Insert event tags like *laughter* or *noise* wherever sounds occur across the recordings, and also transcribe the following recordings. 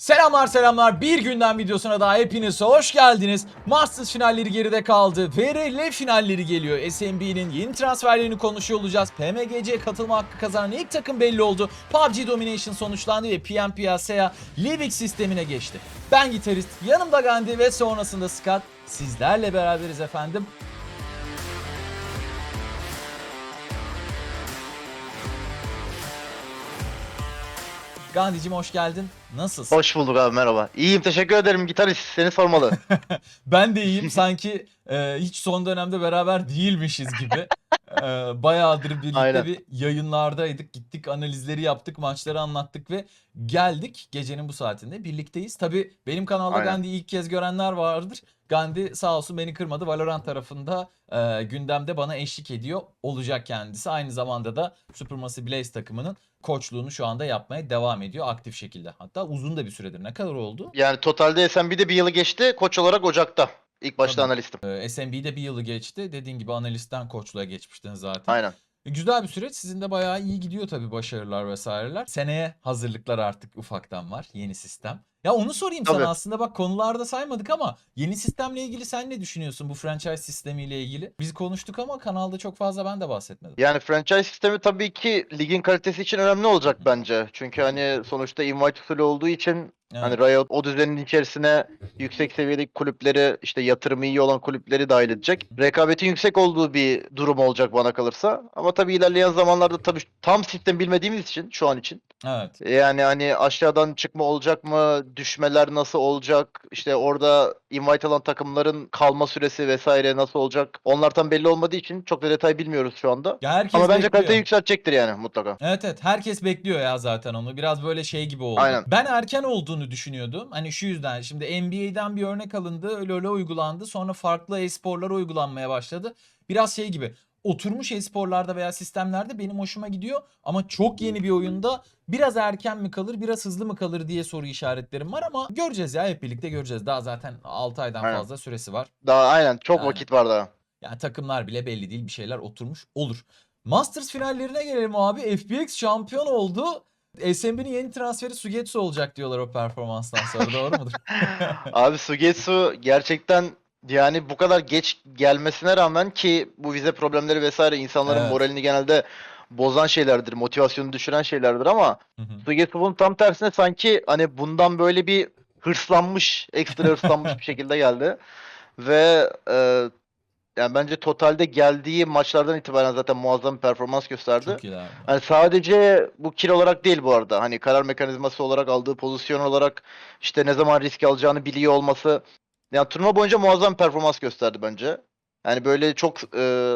Selamlar selamlar bir günden videosuna daha hepiniz hoş geldiniz. Masters finalleri geride kaldı. VRL finalleri geliyor. SMB'nin yeni transferlerini konuşuyor olacağız. PMGC'ye katılma hakkı kazanan ilk takım belli oldu. PUBG Domination sonuçlandı ve PMPSA Livik sistemine geçti. Ben gitarist, yanımda Gandhi ve sonrasında Scott. Sizlerle beraberiz efendim. Gandhi'cim hoş geldin. Nasılsın? Hoş bulduk abi merhaba. İyiyim teşekkür ederim gitarist seni sormalı. *laughs* Ben de iyiyim. Sanki e, hiç son dönemde beraber değilmişiz gibi. E, bayağıdır birlikte Aynen. bir yayınlardaydık. Gittik analizleri yaptık, maçları anlattık ve geldik gecenin bu saatinde birlikteyiz. Tabii benim kanalda Aynen. Gandhi'yi ilk kez görenler vardır. Gandhi sağ olsun beni kırmadı. Valorant tarafında e, gündemde bana eşlik ediyor olacak kendisi. Aynı zamanda da Supermassive Blaze takımının koçluğunu şu anda yapmaya devam ediyor aktif şekilde. Hatta uzun da bir süredir. Ne kadar oldu? Yani totalde SMB'de bir yılı geçti koç olarak Ocak'ta. İlk başta Tabii. analistim. Ee, SMB'de bir yılı geçti. Dediğin gibi analistten koçluğa geçmiştin zaten. Aynen. E, Güzel bir süreç. Sizin de bayağı iyi gidiyor tabii başarılar vesaireler. Seneye hazırlıklar artık ufaktan var. Yeni sistem. Ya onu sorayım Tabii. sana aslında bak konularda saymadık ama yeni sistemle ilgili sen ne düşünüyorsun bu franchise sistemiyle ilgili? Biz konuştuk ama kanalda çok fazla ben de bahsetmedim. Yani franchise sistemi tabii ki ligin kalitesi için önemli olacak bence. Çünkü hani sonuçta invite usulü olduğu için Evet. hani Riot o düzenin içerisine yüksek seviyedeki kulüpleri işte yatırımı iyi olan kulüpleri dahil edecek. Rekabetin yüksek olduğu bir durum olacak bana kalırsa. Ama tabii ilerleyen zamanlarda tabii tam sistem bilmediğimiz için şu an için Evet. Yani hani aşağıdan çıkma olacak mı? Düşmeler nasıl olacak? İşte orada invite alan takımların kalma süresi vesaire nasıl olacak? Onlar tam belli olmadığı için çok da detay bilmiyoruz şu anda. Ya herkes Ama bence bekliyor. kaliteyi yükseltecektir yani mutlaka. Evet evet herkes bekliyor ya zaten onu. Biraz böyle şey gibi oldu. Aynen. Ben erken olduğunu düşünüyordum. Hani şu yüzden şimdi NBA'den bir örnek alındı. LoL'e uygulandı. Sonra farklı e-sporlara uygulanmaya başladı. Biraz şey gibi oturmuş e-sporlarda veya sistemlerde benim hoşuma gidiyor. Ama çok yeni bir oyunda biraz erken mi kalır biraz hızlı mı kalır diye soru işaretlerim var ama göreceğiz ya hep birlikte göreceğiz. Daha zaten 6 aydan Aynen. fazla süresi var. Daha aynen çok Aynen. vakit var daha. Yani takımlar bile belli değil bir şeyler oturmuş olur. Masters finallerine gelelim abi. FPX şampiyon oldu. SMB'nin yeni transferi Sugetsu olacak diyorlar o performanstan sonra doğru mudur? *laughs* *laughs* Abi Sugetsu gerçekten yani bu kadar geç gelmesine rağmen ki bu vize problemleri vesaire insanların Evet. moralini genelde bozan şeylerdir, motivasyonu düşüren şeylerdir ama bunun tam tersine sanki hani bundan böyle bir hırslanmış, ekstra hırslanmış bir şekilde geldi. Ve e, yani bence totalde geldiği maçlardan itibaren zaten muazzam bir performans gösterdi. Çok iyi abi. Hani sadece bu kill olarak değil bu arada. Hani karar mekanizması olarak aldığı pozisyon olarak işte ne zaman risk alacağını biliyor olması. Yani turnuva boyunca muazzam performans gösterdi bence. Yani böyle çok e,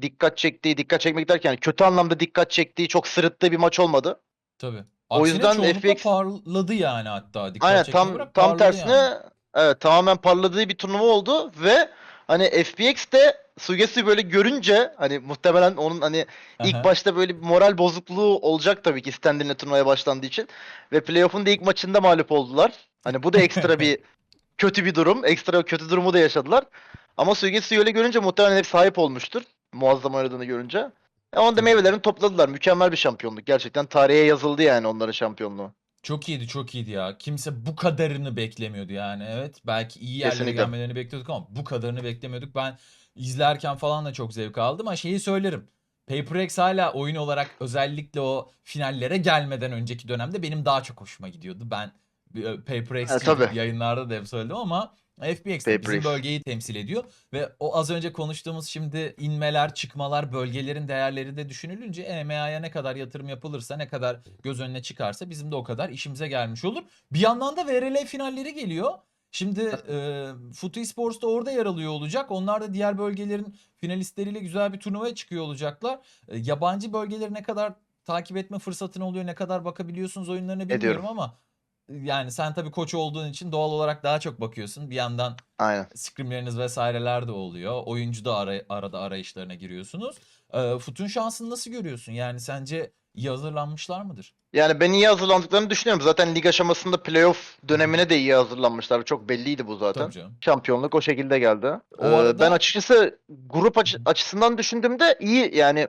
dikkat çektiği, dikkat çekmek derken kötü anlamda dikkat çektiği, çok sırıttığı bir maç olmadı. Tabii. O Aksine yüzden çoğunlukla FX parladı yani hatta. Dikkat Aynen tam bırak, tam tersine yani. evet tamamen parladığı bir turnuva oldu ve hani FPX de Sugetsu'yu böyle görünce hani muhtemelen onun hani ilk Aha. başta böyle bir moral bozukluğu olacak tabii ki standinle turnuvaya başlandığı için ve playoff'un da ilk maçında mağlup oldular. Hani bu da ekstra *laughs* bir kötü bir durum. Ekstra kötü durumu da yaşadılar. Ama Sugetsu'yu öyle görünce muhtemelen hep sahip olmuştur. Muazzam oynadığını görünce. E onun da meyvelerini topladılar. Mükemmel bir şampiyonluk. Gerçekten tarihe yazıldı yani onların şampiyonluğu. Çok iyiydi çok iyiydi ya. Kimse bu kadarını beklemiyordu yani. Evet belki iyi yerlere Kesinlikle. gelmelerini bekliyorduk ama bu kadarını beklemiyorduk. Ben izlerken falan da çok zevk aldım ama şeyi söylerim. PaperX hala oyun olarak özellikle o finallere gelmeden önceki dönemde benim daha çok hoşuma gidiyordu. Ben PaperX tabii. yayınlarda da hep söyledim ama de bizim bölgeyi temsil ediyor. Ve o az önce konuştuğumuz şimdi inmeler, çıkmalar, bölgelerin değerleri de düşünülünce EMEA'ya ne kadar yatırım yapılırsa, ne kadar göz önüne çıkarsa bizim de o kadar işimize gelmiş olur. Bir yandan da VRL finalleri geliyor. Şimdi e, Futu Esports da orada yer alıyor olacak. Onlar da diğer bölgelerin finalistleriyle güzel bir turnuvaya çıkıyor olacaklar. E, yabancı bölgeleri ne kadar takip etme fırsatın oluyor, ne kadar bakabiliyorsunuz oyunlarına bilmiyorum Ediyorum. ama yani sen tabii koç olduğun için doğal olarak daha çok bakıyorsun. Bir yandan Aynen. scrimleriniz vesaireler de oluyor. Oyuncu da ara, arada arayışlarına giriyorsunuz. Ee, Futun şansını nasıl görüyorsun? Yani sence iyi hazırlanmışlar mıdır? Yani ben iyi hazırlandıklarını düşünüyorum. Zaten lig aşamasında playoff dönemine de iyi hazırlanmışlar. Çok belliydi bu zaten. Tabii canım. Şampiyonluk o şekilde geldi. O Ee, arada- Ben açıkçası grup açı- açısından düşündüğümde iyi yani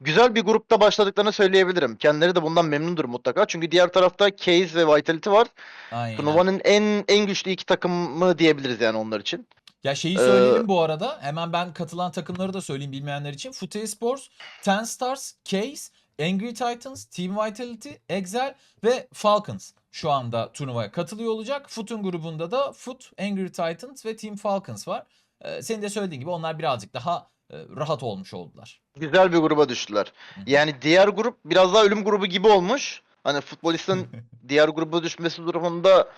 güzel bir grupta başladıklarını söyleyebilirim. Kendileri de bundan memnundur mutlaka. Çünkü diğer tarafta Case ve Vitality var. Aynen. Turnuvanın en en güçlü iki takımı diyebiliriz yani onlar için. Ya şeyi Ee, söyleyelim bu arada. Hemen ben katılan takımları da söyleyeyim bilmeyenler için. Footy Esports, Ten Stars, Case, Angry Titans, Team Vitality, Excel ve Falcons şu anda turnuvaya katılıyor olacak. Foot'un grubunda da Foot, Angry Titans ve Team Falcons var. Ee, senin de söylediğin gibi onlar birazcık daha rahat olmuş oldular. Güzel bir gruba düştüler. Yani diğer grup biraz daha ölüm grubu gibi olmuş. Hani futbolistin *laughs* diğer gruba düşmesi durumunda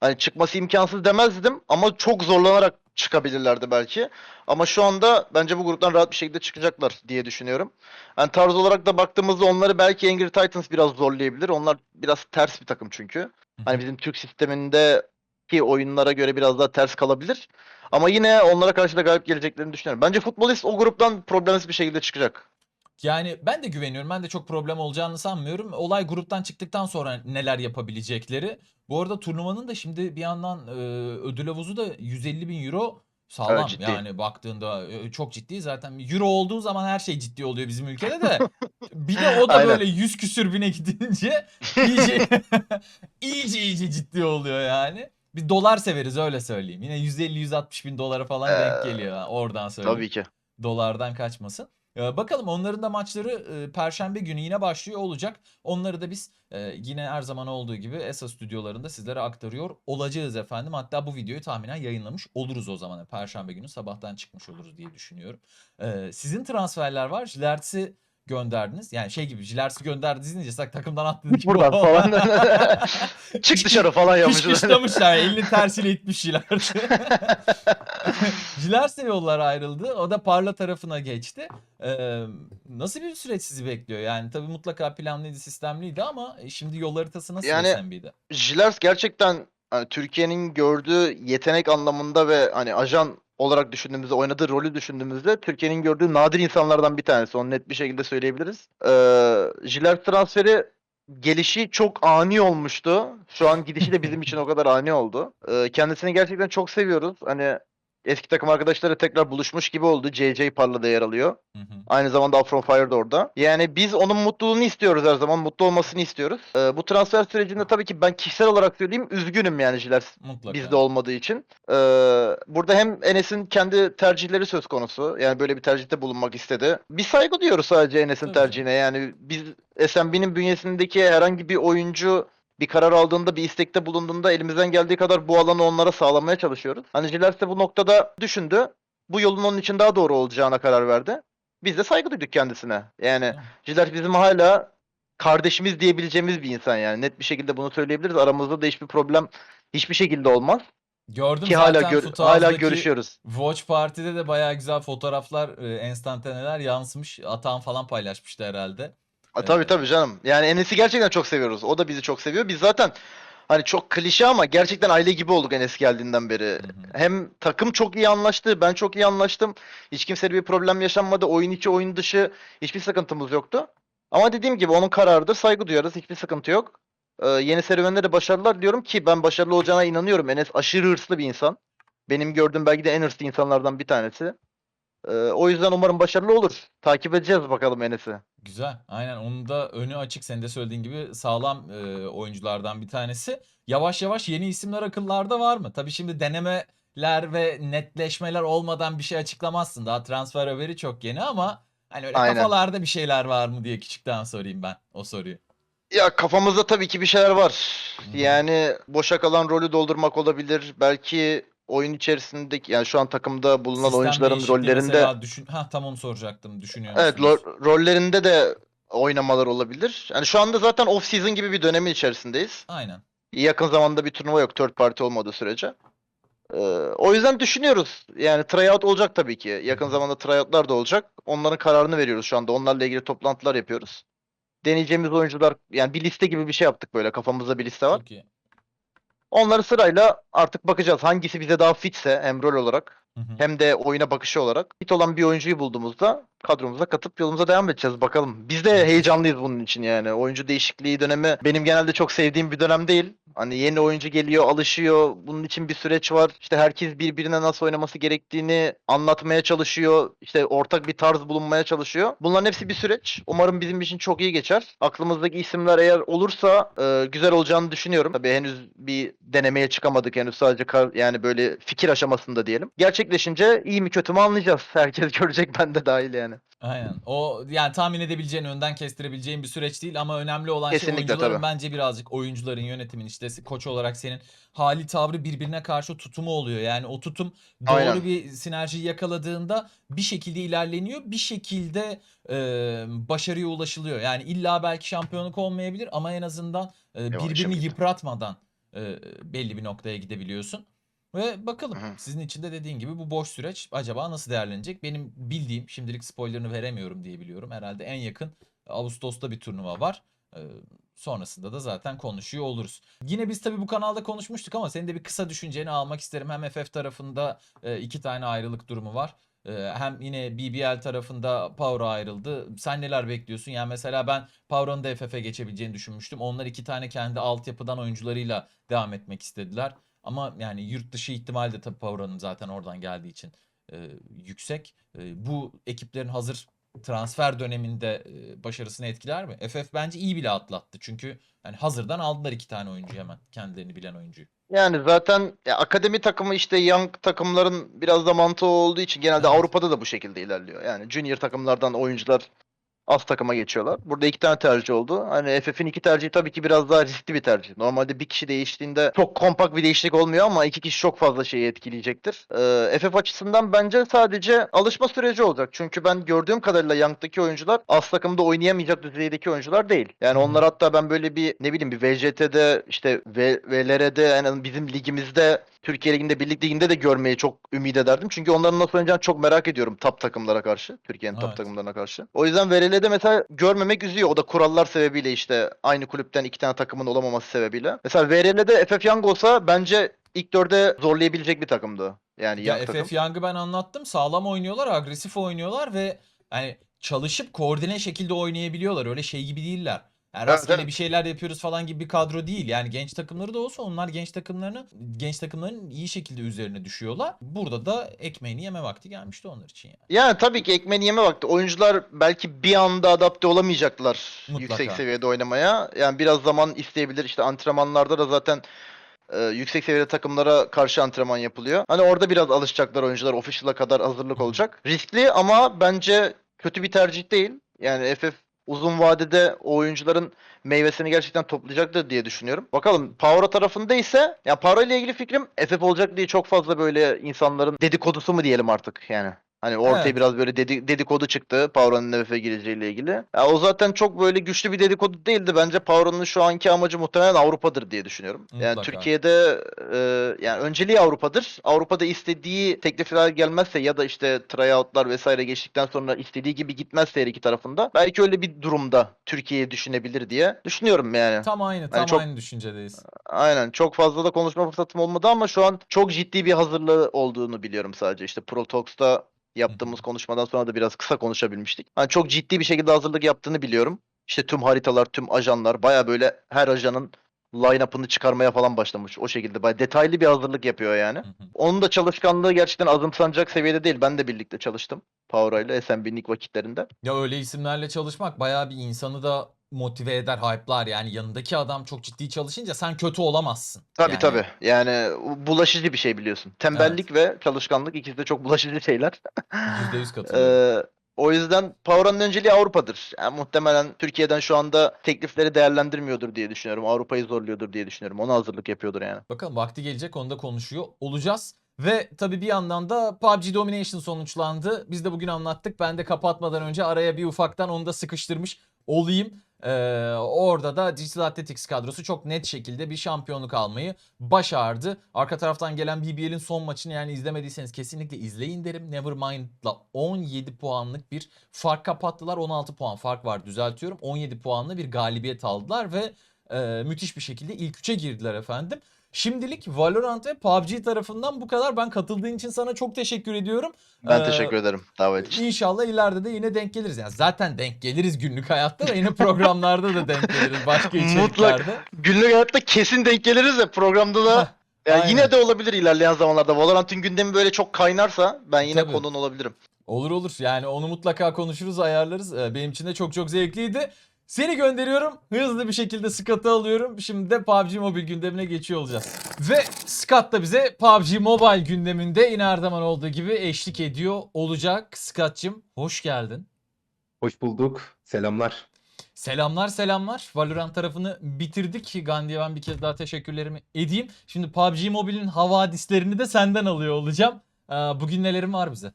hani çıkması imkansız demezdim ama çok zorlanarak çıkabilirlerdi belki. Ama şu anda bence bu gruptan rahat bir şekilde çıkacaklar diye düşünüyorum. Yani tarz olarak da baktığımızda onları belki Angry Titans biraz zorlayabilir. Onlar biraz ters bir takım çünkü. Hani bizim Türk sistemindeki oyunlara göre biraz daha ters kalabilir. Ama yine onlara karşı da galip geleceklerini düşünüyorum. Bence futbolist o gruptan problemsiz bir şekilde çıkacak. Yani ben de güveniyorum. Ben de çok problem olacağını sanmıyorum. Olay gruptan çıktıktan sonra neler yapabilecekleri. Bu arada turnuvanın da şimdi bir yandan e, ödül havuzu da 150 bin euro sağlam. Evet, ciddi. Yani baktığında e, çok ciddi. Zaten euro olduğu zaman her şey ciddi oluyor bizim ülkede de. *laughs* Bir de o da Aynen. böyle 100 küsür bine gidince iyice *laughs* iyice iyice ciddi oluyor yani. Bir dolar severiz öyle söyleyeyim. Yine 150-160 bin dolara falan denk Ee, geliyor. ha, Oradan söyleyeyim Tabii ki. dolardan kaçmasın. Ee, bakalım onların da maçları e, Perşembe günü yine başlıyor olacak. Onları da biz e, yine her zaman olduğu gibi ESA stüdyolarında sizlere aktarıyor olacağız efendim. Hatta bu videoyu tahminen yayınlamış oluruz o zaman. Perşembe günü sabahtan çıkmış oluruz diye düşünüyorum. Ee, sizin transferler var. Jilert'i gönderdiniz. Yani şey gibi Jilert'i gönderdiniz deyince sak takımdan attınız *laughs* gibi. Buradan falan. *laughs* Çık dışarı falan yapmışlar. Kışkışlamışlar. Elini tersiyle *laughs* itmiş Jilert'i. Jilert'le yollar ayrıldı. O da Parla tarafına geçti. Ee, nasıl bir süreç sizi bekliyor? Yani tabii mutlaka planlıydı, sistemliydi ama şimdi yol haritası nasıl Yani- SMB'de? Jilers gerçekten hani, Türkiye'nin gördüğü yetenek anlamında ve hani ajan olarak düşündüğümüzde, oynadığı rolü düşündüğümüzde Türkiye'nin gördüğü nadir insanlardan bir tanesi. Onu net bir şekilde söyleyebiliriz. Ee, Jilers transferi gelişi çok ani olmuştu. Şu an gidişi de bizim *laughs* için o kadar ani oldu. Ee, kendisini gerçekten çok seviyoruz. Hani eski takım arkadaşları tekrar buluşmuş gibi oldu. JJ Parla'da yer alıyor. Hı hı. Aynı zamanda Afron Fire de orada. Yani biz onun mutluluğunu istiyoruz her zaman. Mutlu olmasını istiyoruz. Ee, bu transfer sürecinde tabii ki ben kişisel olarak söyleyeyim üzgünüm yani Jiler Mutlaka. bizde olmadığı için. Ee, burada hem Enes'in kendi tercihleri söz konusu. Yani böyle bir tercihte bulunmak istedi. Bir saygı duyuyoruz sadece Enes'in tercihine. Yani biz SMB'nin bünyesindeki herhangi bir oyuncu bir karar aldığında, bir istekte bulunduğunda elimizden geldiği kadar bu alanı onlara sağlamaya çalışıyoruz. Hani Jiler de bu noktada düşündü. Bu yolun onun için daha doğru olacağına karar verdi. Biz de saygı duyduk kendisine. Yani. Jiler bizim hala kardeşimiz diyebileceğimiz bir insan yani. Net bir şekilde bunu söyleyebiliriz. Aramızda da hiçbir problem hiçbir şekilde olmaz. Gördüm Ki zaten hala gör- hala görüşüyoruz. Watch Party'de de bayağı güzel fotoğraflar, e, enstantaneler yansımış. Atan falan paylaşmıştı herhalde. A, tabii Ee, tabii canım. Yani Enes'i gerçekten çok seviyoruz. O da bizi çok seviyor. Biz zaten hani çok klişe ama gerçekten aile gibi olduk Enes geldiğinden beri. Hı hı. Hem takım çok iyi anlaştı. Ben çok iyi anlaştım. Hiç kimseyle bir problem yaşanmadı. Oyun içi, oyun dışı hiçbir sıkıntımız yoktu. Ama dediğim gibi onun kararıdır. Saygı duyarız. Hiçbir sıkıntı yok. Ee, yeni serüvenlere de başarılar diyorum ki ben başarılı olacağına inanıyorum. Enes aşırı hırslı bir insan. Benim gördüğüm belki de en hırslı insanlardan bir tanesi. Ee, o yüzden umarım başarılı olur. Takip edeceğiz bakalım Enes'i. Güzel. Aynen. Onun da önü açık. Senin de söylediğin gibi sağlam e, oyunculardan bir tanesi. Yavaş yavaş yeni isimler akıllarda var mı? Tabii şimdi denemeler ve netleşmeler olmadan bir şey açıklamazsın. Daha transfer haberi çok yeni ama hani öyle Aynen. kafalarda bir şeyler var mı diye küçükten sorayım ben o soruyu. Ya kafamızda tabii ki bir şeyler var. Hı hı. Yani boşa kalan rolü doldurmak olabilir. Belki oyun içerisindeki yani şu an takımda bulunan Sistem oyuncuların rollerinde düşün ha tam onu soracaktım. Düşünüyor evet lo- rollerinde de oynamalar olabilir. Yani şu anda zaten off season gibi bir dönemin içerisindeyiz. Aynen. Yakın zamanda bir turnuva yok third party olmadığı sürece. Ee, o yüzden düşünüyoruz. Yani tryout olacak tabii ki. Yakın zamanda tryoutlar da olacak. Onların kararını veriyoruz şu anda. Onlarla ilgili toplantılar yapıyoruz. Deneyeceğimiz oyuncular yani bir liste gibi bir şey yaptık böyle. Kafamızda bir liste var. Çok iyi. Onları sırayla artık bakacağız. Hangisi bize daha fitse hem rol olarak Hı hı. hem de oyuna bakışı olarak fit olan bir oyuncuyu bulduğumuzda kadromuza katıp yolumuza devam edeceğiz bakalım. Biz de heyecanlıyız bunun için yani. Oyuncu değişikliği dönemi benim genelde çok sevdiğim bir dönem değil. Hani yeni oyuncu geliyor, alışıyor. Bunun için bir süreç var. İşte herkes birbirine nasıl oynaması gerektiğini anlatmaya çalışıyor. İşte ortak bir tarz bulunmaya çalışıyor. Bunların hepsi bir süreç. Umarım bizim için çok iyi geçer. Aklımızdaki isimler eğer olursa e, güzel olacağını düşünüyorum. Tabii henüz bir denemeye çıkamadık. Henüz sadece yani böyle fikir aşamasında diyelim. Gerçekleşince iyi mi kötü mü anlayacağız. *laughs* Herkes görecek ben de dahil yani. Aynen. O yani tahmin edebileceğin, önden kestirebileceğin bir süreç değil ama önemli olan şey Kesinlikle, oyuncuların tabii. bence birazcık oyuncuların yönetimin işte koç olarak senin hali tavrı birbirine karşı tutumu oluyor. Yani o tutum doğru Aynen. bir sinerjiyi yakaladığında bir şekilde ilerleniyor. Bir şekilde e, başarıya ulaşılıyor. Yani illa belki şampiyonluk olmayabilir ama en azından e, birbirini yıpratmadan e, belli bir noktaya gidebiliyorsun. Ve bakalım Hı sizin için de dediğin gibi bu boş süreç acaba nasıl değerlenecek? Benim bildiğim şimdilik spoilerını veremiyorum diye biliyorum. Herhalde en yakın Ağustos'ta bir turnuva var. Ee, sonrasında da zaten konuşuyor oluruz. Yine biz tabii bu kanalda konuşmuştuk ama senin de bir kısa düşünceni almak isterim. Hem FF tarafında e, iki tane ayrılık durumu var. Ee, hem yine BBL tarafında Power ayrıldı. Sen neler bekliyorsun? Yani mesela ben Power'ın da FF'e geçebileceğini düşünmüştüm. Onlar iki tane kendi altyapıdan oyuncularıyla devam etmek istediler. Ama yani yurt dışı ihtimali de tabii Power'ın zaten oradan geldiği için e, yüksek. E, bu ekiplerin hazır transfer döneminde e, başarısını etkiler mi? FF bence iyi bile atlattı. Çünkü yani hazırdan aldılar iki tane oyuncu hemen. Kendilerini bilen oyuncuyu. Yani zaten ya akademi takımı işte young takımların biraz da mantığı olduğu için genelde Evet. Avrupa'da da bu şekilde ilerliyor. Yani junior takımlardan oyuncular az takıma geçiyorlar. Burada iki tane tercih oldu. Hani FF'in iki tercihi tabii ki biraz daha riskli bir tercih. Normalde bir kişi değiştiğinde çok kompakt bir değişiklik olmuyor ama iki kişi çok fazla şeyi etkileyecektir. Ee, FF açısından bence sadece alışma süreci olacak. Çünkü ben gördüğüm kadarıyla Young'daki oyuncular az takımda oynayamayacak düzeydeki oyuncular değil. Yani onlar hatta ben böyle bir ne bileyim bir VJT'de işte V- VLR'de azından bizim ligimizde Türkiye Ligi'nde Birlik Ligi'nde de görmeyi çok ümit ederdim. Çünkü onların nasıl oynayacağını çok merak ediyorum top takımlara karşı. Türkiye'nin top Evet. takımlarına karşı. O yüzden VRL'de mesela görmemek üzüyor. O da kurallar sebebiyle işte aynı kulüpten iki tane takımın olamaması sebebiyle. Mesela VRL'de FF Young olsa bence ilk dörde zorlayabilecek bir takımdı. Yani Ya Young takım. FF Young'ı ben anlattım. Sağlam oynuyorlar, agresif oynuyorlar ve yani çalışıp koordine şekilde oynayabiliyorlar. Öyle şey gibi değiller. Yani Evet, rastgele evet. bir şeyler yapıyoruz falan gibi bir kadro değil. Yani genç takımları da olsa onlar genç takımlarını genç takımların iyi şekilde üzerine düşüyorlar. Burada da ekmeğini yeme vakti gelmişti onlar için yani. Yani tabii ki ekmeğini yeme vakti. Oyuncular belki bir anda adapte olamayacaklar Mutlaka. yüksek seviyede oynamaya. Yani biraz zaman isteyebilir. İşte antrenmanlarda da zaten e, yüksek seviyede takımlara karşı antrenman yapılıyor. Hani orada biraz alışacaklar oyuncular. Official'a kadar hazırlık olacak. Riskli ama bence kötü bir tercih değil. Yani FF uzun vadede o oyuncuların meyvesini gerçekten toplayacaktır diye düşünüyorum. Bakalım Power tarafında ise ya Power ile ilgili fikrim FF olacak diye çok fazla böyle insanların dedikodusu mu diyelim artık yani. Hani ortaya Evet. biraz böyle dedi, dedikodu çıktı Power'ın NFF'e gireceğiyle ilgili. Ya o zaten çok böyle güçlü bir dedikodu değildi. Bence Power'ın şu anki amacı muhtemelen Avrupa'dır diye düşünüyorum. Yani Mutlaka. Türkiye'de e, yani önceliği Avrupa'dır. Avrupa'da istediği teklifler gelmezse ya da işte tryoutlar vesaire geçtikten sonra istediği gibi gitmezse her iki tarafında belki öyle bir durumda Türkiye'yi düşünebilir diye düşünüyorum yani. Tam aynı, tam çok- aynı düşüncedeyiz. Aynen. Çok fazla da konuşma fırsatım olmadı ama şu an çok ciddi bir hazırlığı olduğunu biliyorum sadece. İşte Pro Talks'ta yaptığımız konuşmadan sonra da biraz kısa konuşabilmiştik. Hani çok ciddi bir şekilde hazırlık yaptığını biliyorum. İşte tüm haritalar, tüm ajanlar baya böyle her ajanın line-up'ını çıkarmaya falan başlamış. O şekilde baya detaylı bir hazırlık yapıyor yani. Hı hı. Onun da çalışkanlığı gerçekten azımsanacak seviyede değil. Ben de birlikte çalıştım. Power ile SMB'nin ilk vakitlerinde. Ya öyle isimlerle çalışmak bayağı bir insanı da motive eder, hype'lar. Yani yanındaki adam çok ciddi çalışınca sen kötü olamazsın. Tabii Yani tabii. Yani bulaşıcı bir şey biliyorsun. Tembellik ve çalışkanlık ikisi de çok bulaşıcı şeyler. *laughs* %100 *laughs* katılıyorum. Ee, o yüzden Power'ın önceliği Avrupa'dır. Yani muhtemelen Türkiye'den şu anda teklifleri değerlendirmiyordur diye düşünüyorum. Avrupa'yı zorluyordur diye düşünüyorum. Ona hazırlık yapıyordur yani. Bakalım vakti gelecek onu da konuşuyor olacağız. Ve tabii bir yandan da PUBG Domination sonuçlandı. Biz de bugün anlattık. Ben de kapatmadan önce araya bir ufaktan onu da sıkıştırmış olayım. Ee, orada da Digital Athletics kadrosu çok net şekilde bir şampiyonluk almayı başardı. Arka taraftan gelen BBL'in son maçını yani izlemediyseniz kesinlikle izleyin derim. Nevermind'la 17 puanlık bir fark kapattılar. 16 puan fark var düzeltiyorum. 17 puanlı bir galibiyet aldılar ve e, müthiş bir şekilde ilk üçe girdiler efendim. Şimdilik Valorant ve PUBG tarafından bu kadar. Ben katıldığın için sana çok teşekkür ediyorum. Ben Ee, teşekkür ederim davet için. İnşallah ileride de yine denk geliriz. Yani zaten denk geliriz günlük hayatta da yine programlarda da denk geliriz başka *laughs* Mutlak. içeriklerde. Günlük hayatta kesin denk geliriz de programda da ya aynen. yine de olabilir ilerleyen zamanlarda. Valorant'ın gündemi böyle çok kaynarsa ben yine Tabii. konuğun olabilirim. Olur olur. Yani onu mutlaka konuşuruz, ayarlarız. Ee, Benim için de çok çok zevkliydi. Seni gönderiyorum. Hızlı bir şekilde Scott'ı alıyorum. Şimdi de PUBG Mobile gündemine geçiyor olacağız. Ve Scott da bize PUBG Mobile gündeminde yine her zaman olduğu gibi eşlik ediyor olacak. Scott'cığım hoş geldin. Hoş bulduk. Selamlar. Selamlar selamlar. Valorant tarafını bitirdik. Gandhi'ye ben bir kez daha teşekkürlerimi edeyim. Şimdi PUBG Mobile'in havadislerini de senden alıyor olacağım. Ee, Bugün nelerin var bize?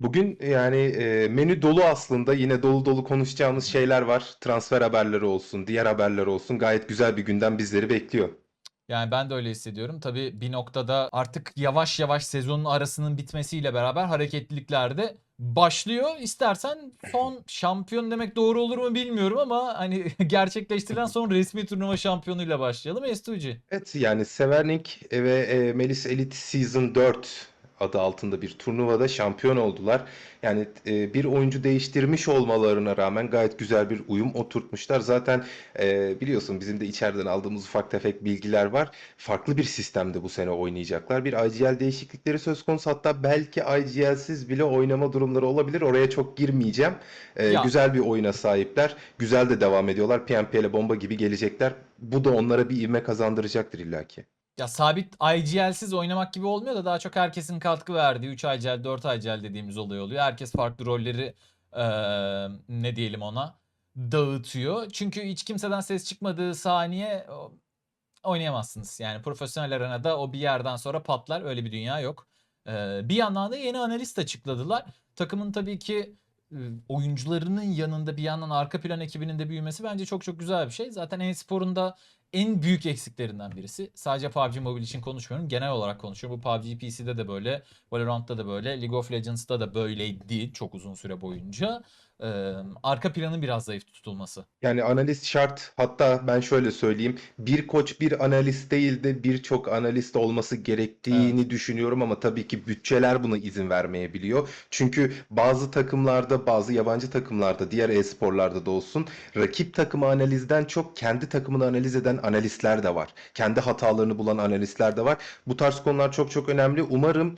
Bugün yani e, menü dolu aslında. Yine dolu dolu konuşacağımız şeyler var. Transfer haberleri olsun, diğer haberler olsun. Gayet güzel bir gündem bizleri bekliyor. Yani ben de öyle hissediyorum. Tabii bir noktada artık yavaş yavaş sezonun arasının bitmesiyle beraber hareketlilikler de başlıyor. İstersen son şampiyon demek doğru olur mu bilmiyorum ama hani *laughs* gerçekleştirilen son resmi turnuva şampiyonuyla başlayalım. S2G. Evet yani Severnik ve e, Melis Elite Season 4 adı altında bir turnuvada şampiyon oldular. Yani e, bir oyuncu değiştirmiş olmalarına rağmen gayet güzel bir uyum oturtmuşlar. Zaten e, biliyorsun bizim de içeriden aldığımız ufak tefek bilgiler var. Farklı bir sistemde bu sene oynayacaklar. Bir IGL değişiklikleri söz konusu. Hatta belki IGL'siz bile oynama durumları olabilir. Oraya çok girmeyeceğim. E, Ya. güzel bir oyuna sahipler. Güzel de devam ediyorlar. PNP ile bomba gibi gelecekler. Bu da onlara bir ivme kazandıracaktır illaki. Ya sabit IGL'siz oynamak gibi olmuyor da daha çok herkesin katkı verdiği 3 IGL, 4 IGL dediğimiz olay oluyor. Herkes farklı rolleri eee, ne diyelim ona dağıtıyor. Çünkü hiç kimseden ses çıkmadığı saniye oynayamazsınız. Yani profesyonel arenada o bir yerden sonra patlar. Öyle bir dünya yok. Eee, bir yandan da yeni analist açıkladılar. Takımın tabii ki oyuncularının yanında bir yandan arka plan ekibinin de büyümesi bence çok çok güzel bir şey. Zaten e-sporun da en büyük eksiklerinden birisi. Sadece PUBG Mobile için konuşmuyorum. Genel olarak konuşuyorum. Bu PUBG PC'de de böyle, Valorant'ta da böyle, League of Legends'ta da böyleydi çok uzun süre boyunca. Ee, arka planın biraz zayıf tutulması. Yani analist şart. Hatta ben şöyle söyleyeyim. Bir koç bir analist değil de birçok analist olması gerektiğini düşünüyorum ama tabii ki bütçeler buna izin vermeyebiliyor. Çünkü bazı takımlarda, bazı yabancı takımlarda, diğer e-sporlarda da olsun, rakip takımı analizden çok kendi takımını analiz eden analistler de var. Kendi hatalarını bulan analistler de var. Bu tarz konular çok çok önemli. Umarım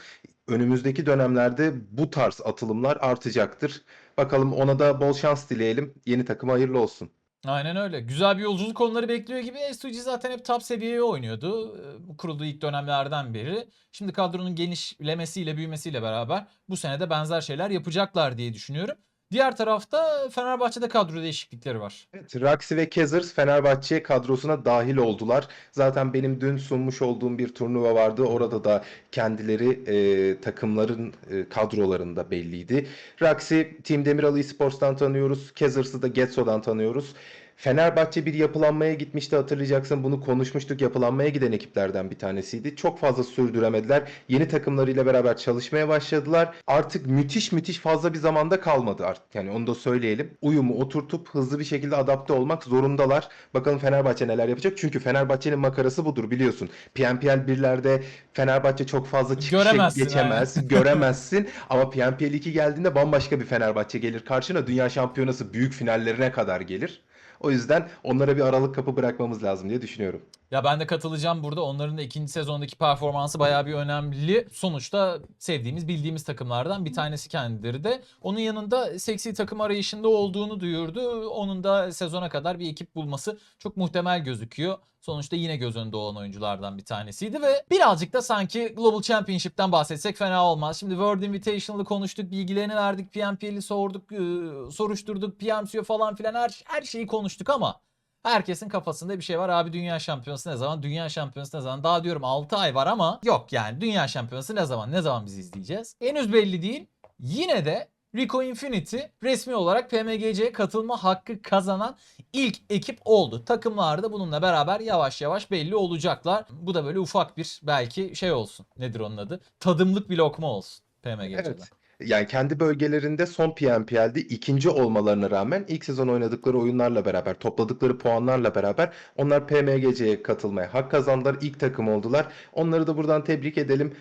önümüzdeki dönemlerde bu tarz atılımlar artacaktır. Bakalım ona da bol şans dileyelim. Yeni takıma hayırlı olsun. Aynen öyle. Güzel bir yolculuk onları bekliyor gibi. S2G zaten hep top seviyeye oynuyordu. Ee, Bu kurulduğu ilk dönemlerden beri. Şimdi kadronun genişlemesiyle, büyümesiyle beraber bu sene de benzer şeyler yapacaklar diye düşünüyorum. Diğer tarafta Fenerbahçe'de kadro değişiklikleri var. Evet, Raksi ve Kezers Fenerbahçe kadrosuna dahil oldular. Zaten benim dün sunmuş olduğum bir turnuva vardı. Orada da kendileri e, takımların e, kadrolarında belliydi. Raksi Team Demiralı Esports'tan tanıyoruz. Kezers'ı da Getso'dan tanıyoruz. Fenerbahçe bir yapılanmaya gitmişti hatırlayacaksın bunu konuşmuştuk. Yapılanmaya giden ekiplerden bir tanesiydi. Çok fazla sürdüremediler. Yeni takımlarıyla beraber çalışmaya başladılar. Artık müthiş müthiş fazla bir zamanda kalmadı artık. Yani onu da söyleyelim. Uyumu oturtup hızlı bir şekilde adapte olmak zorundalar. Bakalım Fenerbahçe neler yapacak? Çünkü Fenerbahçe'nin makarası budur biliyorsun. PNPL birlerde Fenerbahçe çok fazla çıkışa geçemez, göremezsin. Ama PNPL 2 geldiğinde bambaşka bir Fenerbahçe gelir karşına. Dünya Şampiyonası büyük finallerine kadar gelir. O yüzden onlara bir aralık kapı bırakmamız lazım diye düşünüyorum. Ya ben de katılacağım burada. Onların da ikinci sezondaki performansı bayağı bir önemli. Sonuçta sevdiğimiz, bildiğimiz takımlardan bir tanesi kendileri de. Onun yanında seksi takım arayışında olduğunu duyurdu. Onun da sezona kadar bir ekip bulması çok muhtemel gözüküyor. Sonuçta yine göz önünde olan oyunculardan bir tanesiydi ve birazcık da sanki Global Championship'ten bahsetsek fena olmaz. Şimdi World Invitational'ı konuştuk, bilgilerini verdik, PNPL'i sorduk, ıı, soruşturduk, PMCO falan filan her, her şeyi konuştuk ama Herkesin kafasında bir şey var. Abi dünya şampiyonası ne zaman? Dünya şampiyonası ne zaman? Daha diyorum 6 ay var ama yok yani dünya şampiyonası ne zaman? Ne zaman biz izleyeceğiz? Henüz belli değil. Yine de Rico Infinity resmi olarak PMGC'ye katılma hakkı kazanan ilk ekip oldu. Takımlar da bununla beraber yavaş yavaş belli olacaklar. Bu da böyle ufak bir belki şey olsun. Nedir onun adı? Tadımlık bir lokma olsun PMGC'den. Evet. Yani kendi bölgelerinde son PNPL'de ikinci olmalarına rağmen ilk sezon oynadıkları oyunlarla beraber, topladıkları puanlarla beraber onlar PMGC'ye katılmaya hak kazandılar. İlk takım oldular. Onları da buradan tebrik edelim.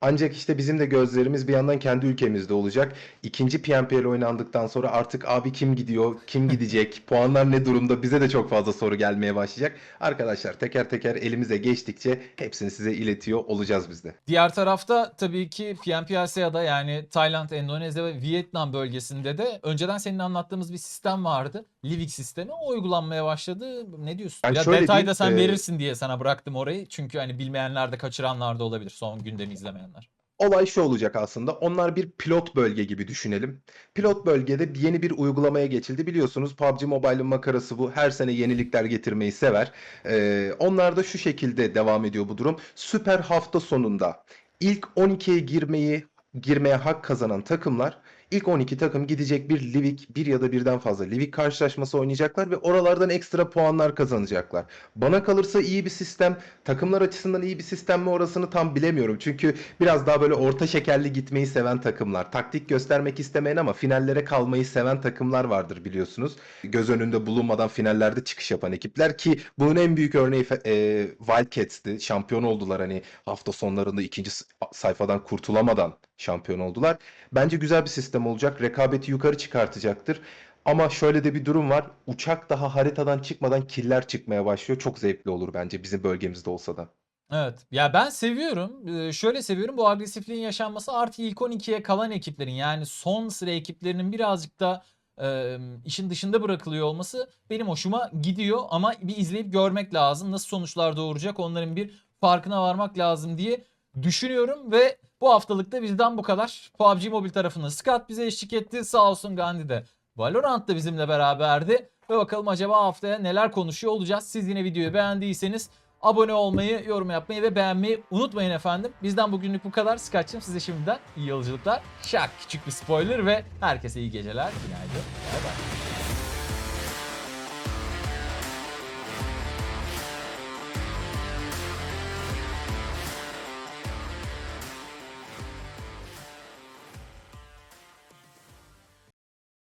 Ancak işte bizim de gözlerimiz bir yandan kendi ülkemizde olacak. İkinci PNPL oynandıktan sonra artık abi kim gidiyor, kim *laughs* gidecek, puanlar ne durumda bize de çok fazla soru gelmeye başlayacak. Arkadaşlar teker teker elimize geçtikçe hepsini size iletiyor olacağız biz de. Diğer tarafta tabii ki PNPLC'de yani Tayland, Endonezya ve Vietnam bölgesinde de önceden senin anlattığımız bir sistem vardı. Livik sistemi o uygulanmaya başladı. Ne diyorsun? Ben ya detayda sen e, verirsin diye sana bıraktım orayı. Çünkü hani bilmeyenler de kaçıranlar da olabilir son gündemi izlemeyenler. Olay şu olacak aslında. Onlar bir pilot bölge gibi düşünelim. Pilot bölgede yeni bir uygulamaya geçildi. Biliyorsunuz PUBG Mobile'ın makarası bu. Her sene yenilikler getirmeyi sever. Ee, onlar da şu şekilde devam ediyor bu durum. Süper hafta sonunda ilk 12'ye girmeyi girmeye hak kazanan takımlar ilk 12 takım gidecek bir Livik, bir ya da birden fazla Livik karşılaşması oynayacaklar ve oralardan ekstra puanlar kazanacaklar. Bana kalırsa iyi bir sistem. Takımlar açısından iyi bir sistem mi orasını tam bilemiyorum. Çünkü biraz daha böyle orta şekerli gitmeyi seven takımlar. Taktik göstermek istemeyen ama finallere kalmayı seven takımlar vardır biliyorsunuz. Göz önünde bulunmadan finallerde çıkış yapan ekipler ki bunun en büyük örneği e, Wildcats'ti. Şampiyon oldular hani hafta sonlarında ikinci sayfadan kurtulamadan şampiyon oldular. Bence güzel bir sistem olacak. Rekabeti yukarı çıkartacaktır. Ama şöyle de bir durum var. Uçak daha haritadan çıkmadan killer çıkmaya başlıyor. Çok zevkli olur bence bizim bölgemizde olsa da. Evet. Ya ben seviyorum. Ee, şöyle seviyorum. Bu agresifliğin yaşanması artı ilk 12'ye kalan ekiplerin yani son sıra ekiplerinin birazcık da e, işin dışında bırakılıyor olması benim hoşuma gidiyor ama bir izleyip görmek lazım. Nasıl sonuçlar doğuracak onların bir farkına varmak lazım diye düşünüyorum ve bu haftalıkta bizden bu kadar. PUBG Mobile tarafında Scott bize eşlik etti. Sağ olsun Gandhi de. Valorant da bizimle beraberdi. Ve bakalım acaba haftaya neler konuşuyor olacağız. Siz yine videoyu beğendiyseniz abone olmayı, yorum yapmayı ve beğenmeyi unutmayın efendim. Bizden bugünlük bu kadar. Scott'cığım size şimdiden iyi yolculuklar. Şak küçük bir spoiler ve herkese iyi geceler. Günaydın. Bay bay.